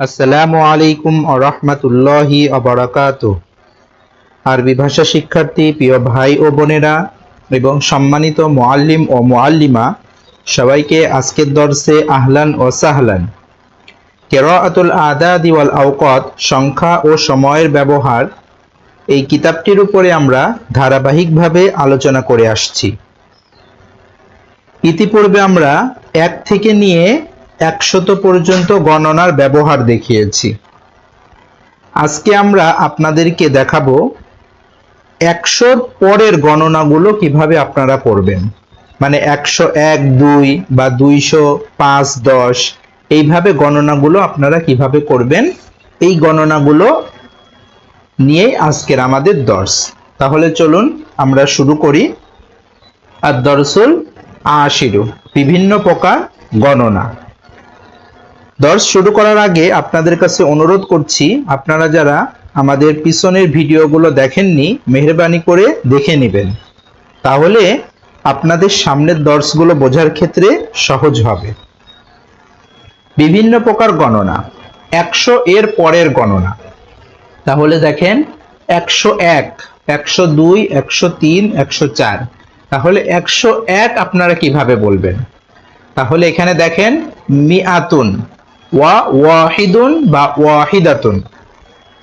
আসসালামু আলাইকুম রহমতুল্লাহি অবরাকাত আরবি ভাষা শিক্ষার্থী, প্রিয় ভাই ও বোনেরা এবং সম্মানিত মোয়াল্লিম ও মোয়াল্লিমা সবাইকে আজকের দর্শে আহলান ও সাহলান। কেরাআতুল আদাদি ওয়াল আওকাত, সংখ্যা ও সময়ের ব্যবহার, এই কিতাবটির উপরে আমরা ধারাবাহিকভাবে আলোচনা করে আসছি। ইতিপূর্বে আমরা এক থেকে নিয়ে একশত পর্যন্ত গণনার ব্যবহার দেখিয়েছি। আজকে আমরা আপনাদেরকে দেখাবো একশোর পরের গণনাগুলো কীভাবে আপনারা করবেন। মানে একশো এক, দুই বা দুইশো পাঁচ, দশ, এইভাবে গণনাগুলো আপনারা কীভাবে করবেন, এই গণনাগুলো নিয়েই আজকের আমাদের দর্শ। তাহলে চলুন আমরা শুরু করি। আর দরসুল আশিরু, বিভিন্ন প্রকার গণনা। দর্শ শুরু করার আগে আপনাদের কাছে অনুরোধ করছি, আপনারা যারা আমাদের পিছনের ভিডিওগুলো দেখেননি, মেহরবানি করে দেখে নেবেন। তাহলে আপনাদের সামনের দর্শগুলো বোঝার ক্ষেত্রে সহজ হবে। বিভিন্ন প্রকার গণনা। একশো এর পরের গণনা। তাহলে দেখেন, একশো এক, একশো দুই, একশো তিন, একশো চার। তাহলে একশো এক আপনারা কীভাবে বলবেন? তাহলে এখানে দেখেন, মিআতুন। ওয়া ওয়াহিদুন বা ওয়াহিদাতুন।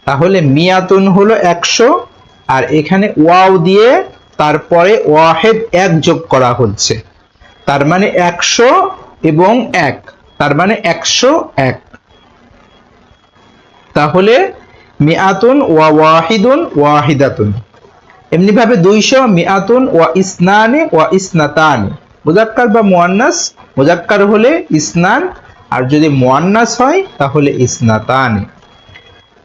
তাহলে মিয়াতুন হলো একশো, আর এখানে ওয়াও দিয়ে তারপরে ওয়াহেদ এক যোগ করা হচ্ছে। তার মানে একশো এবং এক, তার মানে একশো এক। তাহলে মিয়াতুন ওয়া ওয়াহিদুন, ওয়াহিদাতুন। এমনিভাবে দুইশো, মিয়াতুন ওয়া ইসনানে ওয়া ইসনাতানি। মুজাক্কার বা মুয়ান্নাস, মুজাক্কার হলে ইসনান আর যদি মোয়ান্নাস হয়, তাহলে ইসনাতান।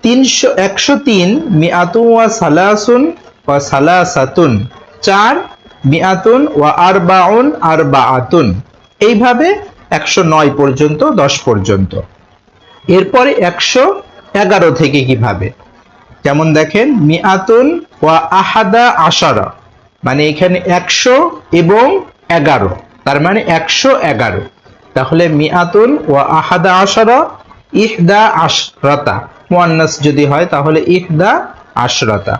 তিনশো একশো তিন মিয়াতুন ওয়া সালাসুন ওয়া সালাসাতুন। চার, মিয়াতুন ওয়া আরবাউন, আরবাআতুন। এইভাবে একশো নয় পর্যন্ত, দশ পর্যন্ত। এরপরে একশো এগারো থেকে কীভাবে? যেমন দেখেন, মিয়াতুন ওয়া আহাদা আশারা। মানে এখানে একশো এবং এগারো। তার মানে একশো এগারো। তাহলে মিয়াতুন ও আহাদা আশরা ইহদা আশরাতা। মুয়ান্নাস যদি হয় তাহলে ইহদা আশরাতা।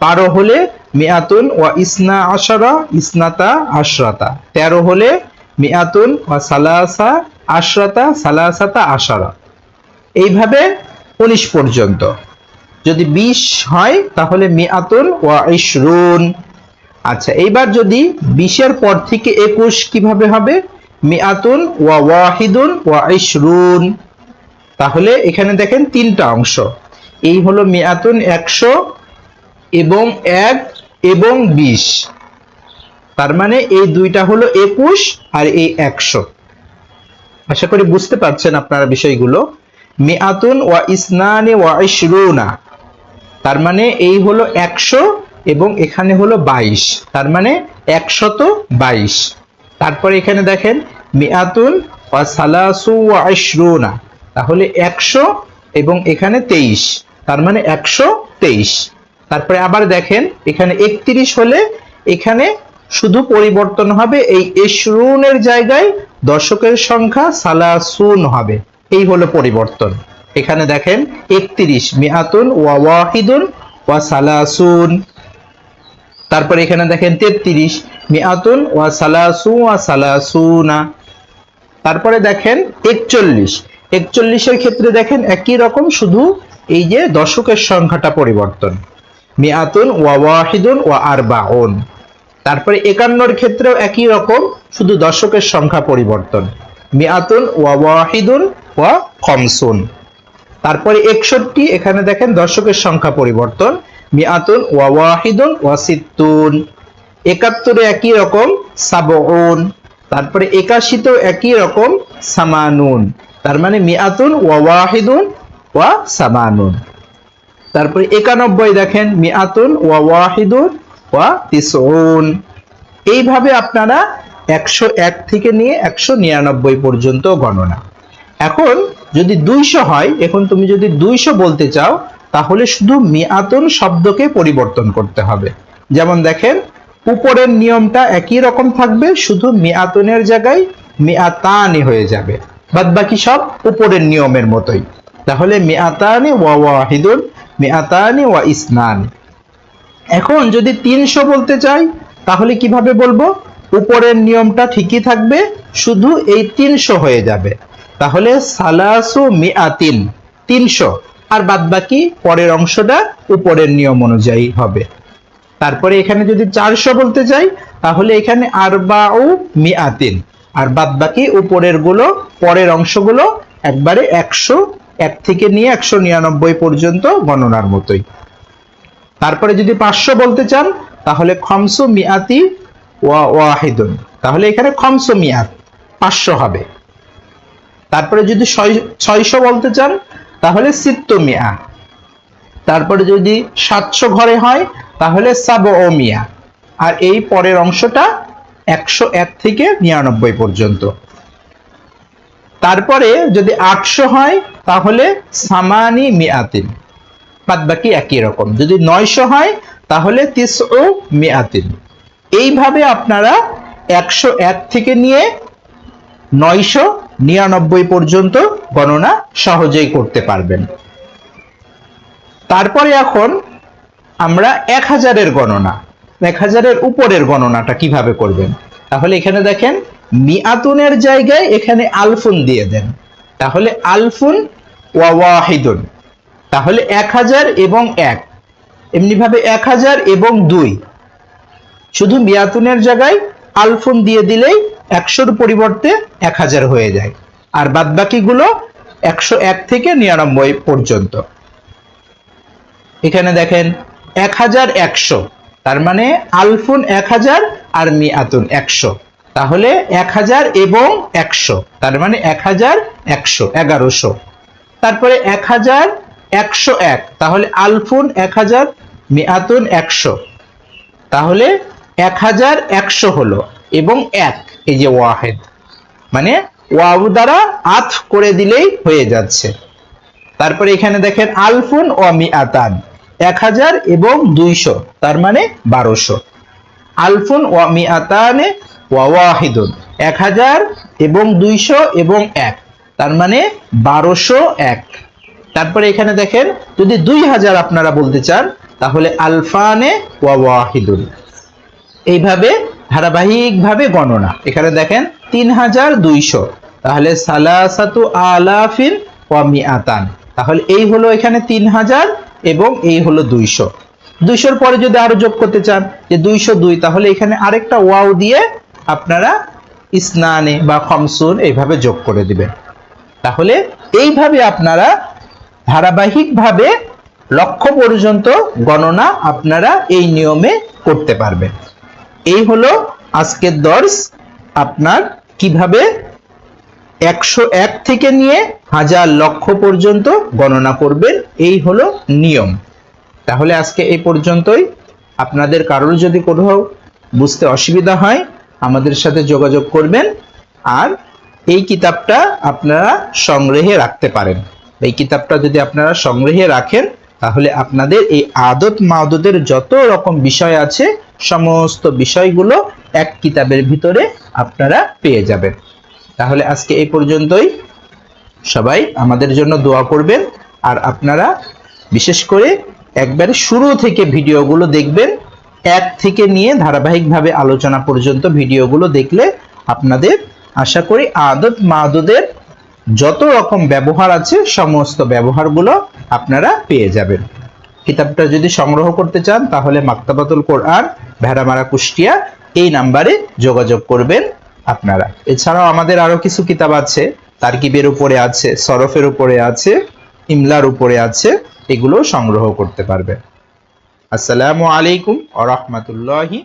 বারো হলে মিয়াতুন ও ইসনা আশরা, ইসনাতা আশরাতা। তেরো হলে মিয়াতুন ও সালাসা আশরাতা, সালাসাতা আশরা। এইভাবে উনিশ পর্যন্ত। যদি বিশ হয় তাহলে মিয়াতুন ও ইশরুন। আচ্ছা এইবার যদি বিশের পর থেকে একুশ কীভাবে হবে? মিয়াতুন ওয়া ওয়াহিদুন ওয়া ইশরুন। তাহলে এখানে দেখেন তিনটা অংশ। এই হলো মিয়াতুন একশো এবং এক এবং বিশ। তার মানে এই দুইটা হলো একুশ আর এই একশো। আশা করি বুঝতে পারছেন আপনারা বিষয়গুলো। মিয়াতুন ওয়া ইসনানে ওয়া ইশরুনা। তার মানে এই হলো একশো এবং এখানে হলো বাইশ। তার মানে একশত বাইশ। তারপরে এখানে দেখেন, মিয়াতুন ওয়া সালাসু আশরুনা। তাহলে একশো এবং এখানে তেইশ। তার মানে একশো তেইশ। তারপরে আবার দেখেন, এখানে একত্রিশ হলে এখানে শুধু পরিবর্তন হবে, এই এশরুনের জায়গায় দর্শকের সংখ্যা সালাসুন হবে। এই হলো পরিবর্তন। এখানে দেখেন, একত্রিশ, মিয়াতুন ওয়া ওয়াহিদুন ওয়া সালাসুন। তারপরে এখানে দেখেন তেত্রিশ মিয়াতুন ওয়া সালাসু ওয়া সালাসুনা। তারপরে দেখেন একচল্লিশ। একচল্লিশের ক্ষেত্রে দেখেন একই রকম, শুধু এই যে দশকের সংখ্যাটা পরিবর্তন। মিয়াতুন ওয়া ওয়াহিদুন ওয়া আরবাউন। তারপরে একান্নর ক্ষেত্রেও একই রকম, শুধু দশকের সংখ্যা পরিবর্তন। মিয়াতুন ওয়া ওয়াহিদুন ওয়া খমসুন। তারপরে একষট্টি, এখানে দেখেন দশকের সংখ্যা পরিবর্তন। মিয়াতুন ওয়া ওয়াহিদুন ওয়া সিত্তুন। একাত্তরে একই রকম সাবউন। তারপরে একাশিতেও একই রকম সামানুন। তার মানে মিয়াতুন ওয়া ওয়াহিদুন ওয়া সামানুন। তারপরে একানব্বই দেখেন মিয়াতুন ওয়া ওয়াহিদুন ওয়া তিসউন। এইভাবে আপনারা একশো এক থেকে নিয়ে একশো নিরানব্বই পর্যন্ত গণনা। এখন যদি দুইশো হয়, এখন তুমি যদি দুইশো বলতে চাও, তাহলে শুধু মিয়াতুন শব্দকে পরিবর্তন করতে হবে। যেমন দেখেন উপরের নিয়মটা একই রকম থাকবে, শুধু মিয়াতুনের জায়গায় মিয়াতানি হয়ে যাবে। বাদ বাকি সব উপরের নিয়মের মতোই। তাহলে মেয়াতানি ওয়া ওয়াহিদুন মিআতানি ওয়া ইসনান। এখন যদি তিনশো বলতে চাই, তাহলে কীভাবে বলব? উপরের নিয়মটা ঠিকই থাকবে, শুধু এই তিনশো হয়ে যাবে। তাহলে সালাসু মিআতিন তিনশো। আর বাদ বাকি পরের অংশটা উপরের নিয়ম অনুযায়ী হবে। তারপরে এখানে যদি চারশো বলতে চাই তাহলে এখানে আরবাউ মিআতিন। আর বাদ বাকি উপরেরগুলো, পরের অংশগুলো একবারে একশো, এক থেকে নিয়ে একশো নিরানব্বই পর্যন্ত গণনার মতোই। তারপরে যদি পাঁচশো বলতে চান, তাহলে খমসু মিয়াতি ওয়া ওয়াহিদুন। তাহলে এখানে খমসু মিয়াত পাঁচশো হবে। তারপরে যদি ছয়- ছয়শো বলতে চান, তাহলে সিত্ত মিয়া তারপরে যদি সাতশো ঘরে হয় তাহলে সাব ও মিয়া আর এই পরের অংশটা একশো এক থেকে নিরানব্বই পর্যন্ত। তারপরে যদি আটশো হয়, তাহলে সামানি মিয়াতিন। বাদ বাকি একই রকম। যদি নয়শো হয়, তাহলে তিস ও মিয়াতিন। এইভাবে আপনারা একশো এক থেকে নিয়ে নয়শো নিরানব্বই পর্যন্ত গণনা সহজেই করতে পারবেন। তারপরে এখন আমরা এক হাজারের গণনা, এক হাজারের উপরের গণনাটা কীভাবে করবেন? তাহলে এখানে দেখেন মিয়াতুনের জায়গায় এখানে আলফুন দিয়ে দেন। তাহলে আলফুন ওয়া ওয়াহিদুন। তাহলে এক হাজার এবং এক। এমনিভাবে এক হাজার এবং দুই। শুধু মিয়াতুনের জায়গায় আলফুন দিয়ে দিলেই একশোর পরিবর্তে এক হাজার হয়ে যায়। আর বাদ বাকিগুলো একশো এক থেকে নিরানব্বই পর্যন্ত। এখানে দেখেন এক হাজার একশো। তার মানে আলফুন এক হাজার আর মিয়াতুন একশো। তাহলে এক হাজার এবং একশো। তার মানে এক হাজার একশো, এগারোশো। তারপরে এক হাজার একশো এক, তাহলে আলফুন এক হাজার, মিয়াতুন একশো। তাহলে এক হাজার একশো হলো এবং এক, এই যে ওয়াহেদ। মানে ওয়াউ দ্বারা আত করে দিলেই হয়ে যাচ্ছে। তারপরে এখানে দেখেন আলফুন ও মিআতান এক হাজার এবং দুইশো, তার মানে বারোশো। আলফুন ও মিআতানে ওয়া ওয়াহিদুন, এক হাজার এবং দুইশো এবং এক, তার মানে বারোশো এক। তারপরে এখানে দেখেন, যদি দুই হাজার আপনারা বলতে চান, তাহলে আলফানে ওয়া ওয়াহিদুন। এইভাবে ধারাবাহিকভাবে গণনা। এখানে দেখেন, তিন হাজার দুইশো। তাহলে সালাসাতু আলাফিন ওয়া মিআতান তাহলে এই হলো এখানে তিন হাজার এবং এই হলো দুইশো। দুইশোর পরে যদি আরও যোগ করতে চান, যে দুইশো দুই, তাহলে এখানে আরেকটা ওয়াও দিয়ে আপনারা ইসনানে বা খমসুন এইভাবে যোগ করে দিবেন। তাহলে এইভাবে আপনারা ধারাবাহিকভাবে লক্ষ্য পর্যন্ত গণনা আপনারা এই নিয়মে করতে পারবেন। এই হলো আজকের দর্শ। আপনার কীভাবে একশো এক থেকে নিয়ে হাজার লক্ষ পর্যন্ত গণনা করবেন। এই হলো নিয়ম। তাহলে আজকে এই পর্যন্তই। আপনাদের কারোর যদি কোথাও বুঝতে অসুবিধা হয়, আমাদের সাথে যোগাযোগ করবেন। আর এই কিতাবটা আপনারা সংগ্রহে রাখতে পারেন। এই কিতাবটা যদি আপনারা সংগ্রহে রাখেন, তাহলে আপনাদের এই আদত মাদতের যত রকম বিষয় আছে, সমস্ত বিষয়গুলো এক কিতাবের ভিতরে আপনারা পেয়ে যাবেন। তাহলে আজকে এই পর্যন্তই। সবাই আমাদের জন্য দোয়া করবেন আর আপনারা বিশেষ করে একবারে শুরু থেকে ভিডিওগুলো দেখবেন, এক থেকে নিয়ে ধারাবাহিকভাবে আলোচনা পর্যন্ত ভিডিওগুলো দেখলে আপনাদের আশা করি আদত মাদতের যত রকম ব্যবহার আছে, সমস্ত ব্যবহারগুলো আপনারা পেয়ে যাবেন। কিতাবটা যদি সংগ্রহ করতে চান, তাহলে মাক্তাবাতুল কোরআন, ভেড়ামারা কুষ্টিয়া এই নাম্বারে যোগাযোগ করবেন। আপনারা। এছাড়াও আমাদের আরও কিছু কিতাব আছে, তারকিবের উপরে আছে, সরফের উপরে আছে, ইমলার উপরে আছে এগুলো সংগ্রহ করতে পারবে। আসসালামু আলাইকুম আ রহমতুল্লাহি